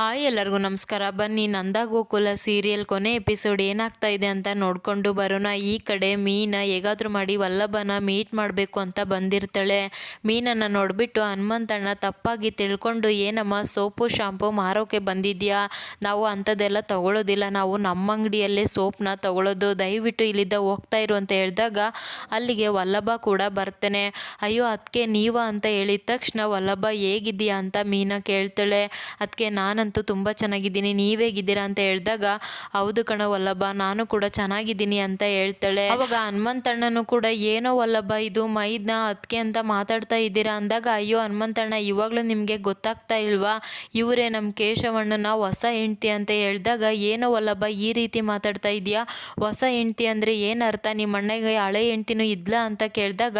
Hi ಎಲ್ಲರಿಗೂ ನಮಸ್ಕಾರ. ಬನ್ನಿ ನಂದ ಗೋಕುಲ ಸೀರಿಯಲ್ ಕೊನೆ ಎಪಿಸೋಡ್ ಏನಾಗ್ತಾ ಇದೆ ಅಂತ ನೋಡಿಕೊಂಡು ಬರೋಣ. ಈ ಕಡೆ ಮೀನ ಹೇಗಾದರೂ ಮಾಡಿ ವಲ್ಲಭನ ಮೀಟ್ ಮಾಡಬೇಕು ಅಂತ ಬಂದಿರ್ತಾಳೆ. ಮೀನನ್ನು ನೋಡಿಬಿಟ್ಟು ಹನುಮಂತಣ್ಣ ತಪ್ಪಾಗಿ ತಿಳ್ಕೊಂಡು, ಏನಮ್ಮ, ಸೋಪು, ಶಾಂಪು ಮಾರೋಕೆ ಬಂದಿದ್ಯಾ? ನಾವು ಅಂಥದ್ದೆಲ್ಲ ತಗೊಳ್ಳೋದಿಲ್ಲ ನಾವು ನಮ್ಮ ಅಂಗಡಿಯಲ್ಲೇ ಸೋಪ್ನ ತಗೊಳ್ಳೋದು ದಯವಿಟ್ಟು ಇಲ್ಲಿದ್ದ ಹೋಗ್ತಾ ಇರು ಅಂತ ಹೇಳಿದಾಗ ಅಲ್ಲಿಗೆ ವಲ್ಲಭ ಕೂಡ ಬರ್ತಾನೆ. ಅಯ್ಯೋ ಅದಕ್ಕೆ ನೀವ ಅಂತ ಹೇಳಿದ ತಕ್ಷಣ ವಲ್ಲಭ, ಹೇಗಿದ್ದೀಯಾ? ಅಂತ ಮೀನ ಕೇಳ್ತಾಳೆ. ಅದಕ್ಕೆ ನಾನಂತೂ ತುಂಬ ಚೆನ್ನಾಗಿದ್ದೀನಿ. ನೀವೇಗಿದ್ದೀರಾ ಅಂತ ಹೇಳಿದಾಗ, ಹೌದು ಕಣ ವಲ್ಲಭ, ನಾನು ಕೂಡ ಚೆನ್ನಾಗಿದ್ದೀನಿ ಅಂತ ಹೇಳ್ತಾಳೆ. ಅವಾಗ ಹನುಮಂತಣ್ಣನು ಕೂಡ, ಏನೋ ವಲ್ಲಭ, ಇದು ಮೈದ್ನ ಅದಕ್ಕೆ ಅಂತ ಮಾತಾಡ್ತಾ ಇದ್ದೀರಾ? ಅಂದಾಗ, ಅಯ್ಯೋ ಹನುಮಂತಣ್ಣ ಇವಾಗಲೂ ನಿಮಗೆ ಗೊತ್ತಾಗ್ತಾ ಇಲ್ವಾ? ಇವರೇ ನಮ್ಮ ಕೇಶವಣ್ಣನ ಹೊಸ ಹೆಂಡ್ತಿ ಅಂತ ಹೇಳಿದಾಗ, ಏನೋ ವಲ್ಲಭ, ಈ ರೀತಿ ಮಾತಾಡ್ತಾ ಇದೆಯಾ ಹೊಸ ಹೆಂಡ್ತಿ ಅಂದರೆ ಏನು ಅರ್ಥ? ನಿಮ್ಮ ಅಣ್ಣಗೆ ಹಳೆ ಹೆಂಡ್ತಿನೂ ಇದ್ಲ? ಅಂತ ಕೇಳಿದಾಗ,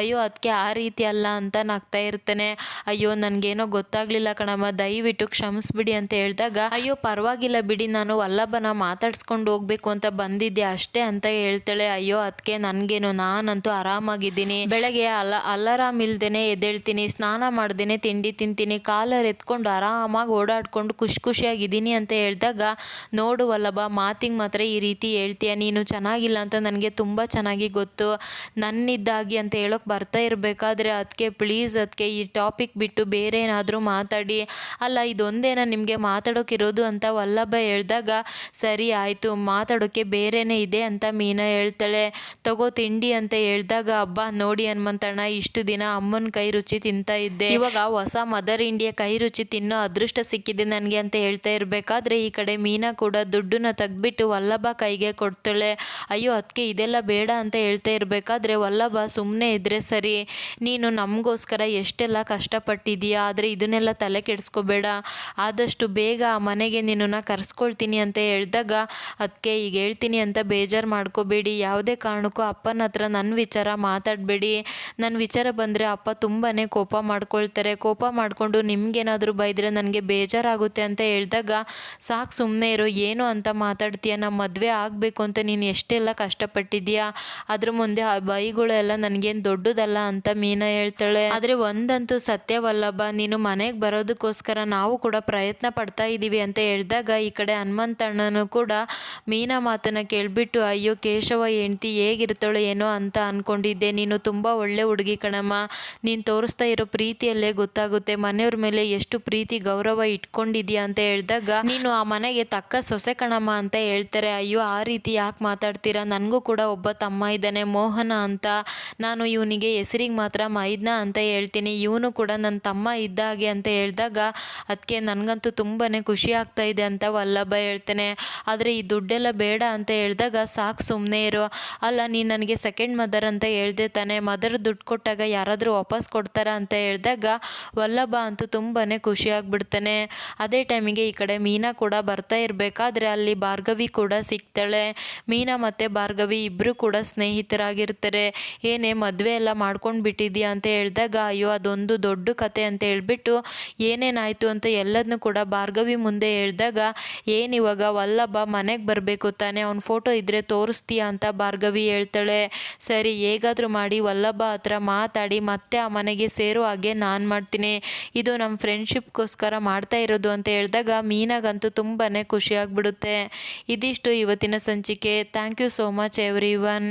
ಅಯ್ಯೋ ಅದಕ್ಕೆ ಆ ರೀತಿ ಅಲ್ಲ ಅಂತ ನಾಗ್ತಾ ಇರ್ತಾನೆ. ಅಯ್ಯೋ, ನನಗೇನೋ ಗೊತ್ತಾಗ್ಲಿಲ್ಲ ಕಣಮ್ಮ. ದಯವಿಟ್ಟು ಕ್ಷಮಿಸ್ಬಿಡಿ ಅಂತ ಹೇಳಿದಾಗ, ಅಯ್ಯೋ, ಪರವಾಗಿಲ್ಲ ಬಿಡಿ, ನಾನು ವಲ್ಲಭನ ಮಾತಾಡ್ಸ್ಕೊಂಡು ಹೋಗ್ಬೇಕು ಅಂತ ಬಂದಿದ್ದೆ ಅಷ್ಟೇ ಅಂತ ಹೇಳ್ತಾಳೆ. ಅಯ್ಯೋ ಅದಕ್ಕೆ ನನ್ಗೇನು, ನಾನಂತೂ ಆರಾಮಾಗಿದ್ದೀನಿ. ಬೆಳಗ್ಗೆ ಅಲ್ಲ ಅಲಾರಾಮ್ ಇಲ್ದೇನೆ ಎದ್ದೇಳ್ತೀನಿ, ಸ್ನಾನ ಮಾಡ್ದೇನೆ ತಿಂಡಿ ತಿಂತೀನಿ, ಕಾಲರ್ ಎತ್ಕೊಂಡು ಆರಾಮಾಗಿ ಓಡಾಡ್ಕೊಂಡು ಖುಷಿ ಖುಷಿಯಾಗಿದ್ದೀನಿ ಅಂತ ಹೇಳಿದಾಗ, ನೋಡು ವಲ್ಲಭ, ಮಾತಿಗೆ ಮಾತ್ರ ಈ ರೀತಿ ಹೇಳ್ತೀಯ, ನೀನು ಚೆನ್ನಾಗಿಲ್ಲ ಅಂತ ನನಗೆ ತುಂಬ ಚೆನ್ನಾಗಿ ಗೊತ್ತು. ನನ್ನಿದ್ದಾಗಿ ಅಂತ ಹೇಳೋಕೆ ಬರ್ತಾ ಇರಬೇಕಾದ್ರೆ ಅದಕ್ಕೆ ಪ್ಲೀಸ್ ಅದಕ್ಕೆ ಈ ಟಾಪಿಕ್ ಬಿಟ್ಟು ಬೇರೆ ಏನಾದರೂ ಮಾತಾಡಿ. ಅಲ್ಲ, ಇದೊಂದೇನ ನಿಮಗೆ ಮಾತಾಡೋಕ್ಕಿರೋದು ಅಂತ ವಲ್ಲಭ ಹೇಳಿದಾಗ, ಸರಿ ಆಯಿತು ಮಾತಾಡೋಕ್ಕೆ ಬೇರೆನೇ ಇದೆ ಅಂತ ಮೀನಾ ಹೇಳ್ತಾಳೆ. ತಗೋ ತಿಂಡಿ ಅಂತ ಹೇಳಿದಾಗ ಹಬ್ಬ ನೋಡಿ ಹನುಮಂತಣ್ಣ, ಇಷ್ಟು ದಿನ ಅಮ್ಮನ ಕೈ ರುಚಿ ತಿಂತಾ ಇದ್ದೆ. ಇವಾಗ ಹೊಸ ಮದರ್ ಇಂಡಿಯಾ ಕೈ ರುಚಿ ತಿನ್ನೋ ಅದೃಷ್ಟ ಸಿಕ್ಕಿದೆ ನನಗೆ ಅಂತ ಹೇಳ್ತಾ ಇರಬೇಕಾದ್ರೆ, ಈ ಕಡೆ ಮೀನಾ ಕೂಡ ದುಡ್ಡನ್ನ ತೆಗೆದ್ಬಿಟ್ಟು ವಲ್ಲಭ ಕೈಗೆ ಕೊಡ್ತಾಳೆ. ಅಯ್ಯೋ ಅದಕ್ಕೆ ಇದೆಲ್ಲ ಬೇಡ ಅಂತ ಹೇಳ್ತಾ ಇರಬೇಕಾದ್ರೆ, ವಲ್ಲಭ ಸುಮ್ಮನೆ ಇದ್ರೆ ಸರಿ. ನೀನು ನಮಗೋಸ್ಕರ ಎಷ್ಟೆಲ್ಲ ಕಷ್ಟಪಟ್ಟಿದೀಯಾ ಆದರೆ ಇದನ್ನೆಲ್ಲ ತಲೆ ಕೆಡಿಸ್ಕೋಬೇಡ. ಆದಷ್ಟು ಬೇಗ ಆ ಮನೆಗೆ ನಿನ್ನನ್ನು ಕರೆಸ್ಕೊಳ್ತೀನಿ ಅಂತ ಹೇಳಿದಾಗ ಅದಕ್ಕೆ ಈಗ ಹೇಳ್ತೀನಿ ಅಂತ ಬೇಜಾರು ಮಾಡ್ಕೋಬೇಡಿ. ಯಾವುದೇ ಕಾರಣಕ್ಕೂ ಅಪ್ಪನ ಹತ್ರ ನನ್ನ ವಿಚಾರ ಮಾತಾಡಬೇಡಿ. ನನ್ನ ವಿಚಾರ ಬಂದರೆ ಅಪ್ಪ ತುಂಬಾ ಕೋಪ ಮಾಡ್ಕೊಳ್ತಾರೆ. ಕೋಪ ಮಾಡಿಕೊಂಡು ನಿಮ್ಗೇನಾದರೂ ಬೈದರೆ ನನಗೆ ಬೇಜಾರಾಗುತ್ತೆ ಅಂತ ಹೇಳಿದಾಗ, ಸಾಕು ಸುಮ್ಮನೆ ಇರೋ. ಏನು ಅಂತ ಮಾತಾಡ್ತೀಯ? ನಮ್ಮ ಮದುವೆ ಆಗಬೇಕು ಅಂತ ನೀನು ಎಷ್ಟೆಲ್ಲ ಕಷ್ಟಪಟ್ಟಿದ್ಯಾ ಅದ್ರ ಮುಂದೆ ಆ ಬೈಗಳೆಲ್ಲ ನನಗೇನು ದೊಡ್ಡದಲ್ಲ ಅಂತ ಮೀನಾ ಹೇಳ್ತಾಳೆ. ಆದರೆ ಒಂದಂತೂ ಸತ್ಯವಲ್ಲಬ್ಬ. ನೀನು ಮನೆಗೆ ಬರೋದಕ್ಕೋಸ್ಕರ ನಾವು ಕೂಡ ಪ್ರಯತ್ನ ಪಡ್ತಾ ಇದ್ದೀವಿ ಅಂತ ಹೇಳಿದಾಗ ಈ ಕಡೆ ಹನುಮಂತಣ್ಣನೂ ಕೂಡ ಮೀನಾ ಮಾತನ್ನು ಕೇಳಿಬಿಟ್ಟು, ಅಯ್ಯೋ, ಕೇಶವ, ಹೆಂಡ್ತಿ ಹೇಗಿರ್ತಾಳೆ ಏನೋ ಅಂತ ಅಂದ್ಕೊಂಡಿದ್ದೆ ನೀನು ತುಂಬ ಒಳ್ಳೆ ಹುಡುಗಿ ಕಣಮ್ಮ. ನೀನು ತೋರಿಸ್ತಾ ಇರೋ ಪ್ರೀತಿಯಲ್ಲೇ ಗೊತ್ತಾಗುತ್ತೆ. ಮನೆಯವ್ರ ಮೇಲೆ ಎಷ್ಟು ಪ್ರೀತಿ, ಗೌರವ ಇಟ್ಕೊಂಡಿದ್ಯಾ? ಅಂತ ಹೇಳಿದಾಗ, ನೀನು ಆ ಮನೆಗೆ ತಕ್ಕ ಸೊಸೆ ಕಣಮ್ಮ ಅಂತ ಹೇಳ್ತಾರೆ. ಅಯ್ಯೋ, ಆ ರೀತಿ ಯಾಕೆ ಮಾತಾಡ್ತೀರಾ? ನನಗೂ ಕೂಡ ಒಬ್ಬ ತಮ್ಮ ಇದ್ದಾನೆ, ಮೋಹನ ಅಂತ. ನಾನು ಇವನಿಗೆ ಹೆಸರಿಗೆ ಮಾತ್ರ ಮೈದ್ನ ಅಂತ ಹೇಳ್ತೀನಿ. ಇವನು ಕೂಡ ನನ್ನ ತಮ್ಮ ಇದ್ದ ಹಾಗೆ ಅಂತ ಹೇಳಿದಾಗ ಅದಕ್ಕೆ ನನಗಂತೂ ತುಂಬಾ ಖುಷಿ ಆಗ್ತಾ ಇದೆ ಅಂತ ವಲ್ಲಭ ಹೇಳ್ತಾನೆ. ಆದರೆ ಈ ದುಡ್ಡೆಲ್ಲ ಬೇಡ ಅಂತ ಹೇಳಿದಾಗ ಸಾಕು ಸುಮ್ಮನೆ ಇರು. ಅಲ್ಲ, ನೀನು ನನಗೆ ಸೆಕೆಂಡ್ ಮದರ್ ಅಂತ ಹೇಳ್ದೆ ತಾನೆ. ಮದರ್ ದುಡ್ಡು ಕೊಟ್ಟಾಗ ಯಾರಾದರೂ ವಾಪಸ್ ಕೊಡ್ತಾರ ಅಂತ ಹೇಳಿದಾಗ ವಲ್ಲಭ ಅಂತೂ ತುಂಬಾ ಖುಷಿ ಆಗಿಬಿಡ್ತಾನೆ. ಅದೇ ಟೈಮಿಗೆ ಈ ಕಡೆ ಮೀನಾ ಕೂಡ ಬರ್ತಾ ಇರಬೇಕಾದ್ರೆ ಅಲ್ಲಿ ಭಾರ್ಗವಿ ಕೂಡ ಸಿಗ್ತಾಳೆ. ಮೀನಾ ಮತ್ತು ಭಾರ್ಗವಿ ಇಬ್ಬರು ಕೂಡ ಸ್ನೇಹಿತರಾಗಿರ್ತಾರೆ. ಏನೇ ಮದುವೆ ಎಲ್ಲ ಮಾಡ್ಕೊಂಡು ಬಿಟ್ಟಿದ್ಯಾ ಅಂತ ಹೇಳಿದಾಗ, ಅಯ್ಯೋ, ಅದೊಂದು ದೊಡ್ಡ ಕತೆ ಅಂತ ಹೇಳಿಬಿಟ್ಟು, ಏನೇನಾಯಿತು ಅಂತ ಎಲ್ಲದನ್ನೂ ಕೂಡ ಭಾರ್ಗವಿ ಮುಂದೆ ಹೇಳಿದಾಗ ಏನಿವಾಗ ವಲ್ಲಭ ಮನೆಗೆ ಬರಬೇಕು ತಾನೇ, ಅವ್ನ ಫೋಟೋ ಇದ್ದರೆ ತೋರಿಸ್ತೀಯಾ? ಅಂತ ಭಾರ್ಗವಿ ಹೇಳ್ತಾಳೆ. ಸರಿ, ಹೇಗಾದರೂ ಮಾಡಿ, ವಲ್ಲಭ ಹತ್ರ ಮಾತಾಡಿ, ಮತ್ತೆ ಆ ಮನೆಗೆ ಸೇರೋ ಹಾಗೆ ನಾನು ಮಾಡ್ತೀನಿ. ಇದು ನಮ್ಮ ಫ್ರೆಂಡ್ಶಿಪ್ಗೋಸ್ಕರ ಮಾಡ್ತಾ ಇರೋದು, ಅಂತ ಹೇಳಿದಾಗ ಮೀನಾಗಂತೂ ತುಂಬಾ ಖುಷಿಯಾಗಿಬಿಡುತ್ತೆ ಇದಿಷ್ಟು ಇವತ್ತಿನ ಸಂಚಿಕೆ. Thank you so much everyone